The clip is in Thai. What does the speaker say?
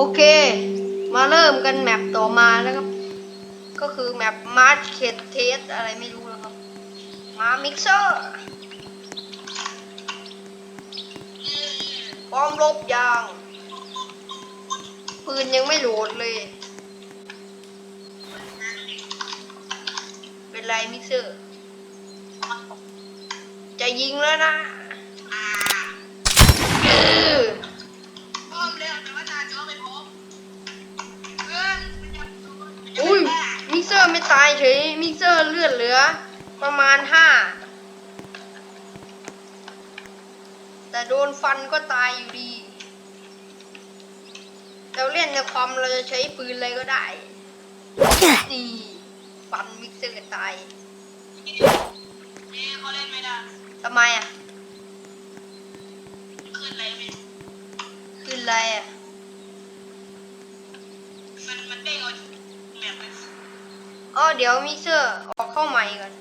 โอเค มาเริ่มกันแมปต่อมานะครับ ก็คือแมปมาร์ k เ t เทสอะไรไม่รู้นะครับ มามิกเซอร์พร้อมลบยางปืนยังไม่โหลดเลย เป็นไรมิกเซอร์ จะยิงแล้วนะ ร์ไม่ตายเฉยมิกเซอร์เลือดเหลือ ประมาณห้าแต่โดนฟันก็ตายอยู่ดีเราเล่นในคอมเราจะใช้ปืนอะไรก็ได้นี่ฟันมิกเซอร์ตายเอ๊ะเขาเล่นไม่ได้ทำไมอะ ขึ้นอะไรไม่รู้ขึ้นอะไรอะ มันมันเด้งเอาแมปไป อ๋อเดี๋ยวมีเสื้อออกเข้าใหม่ก่อน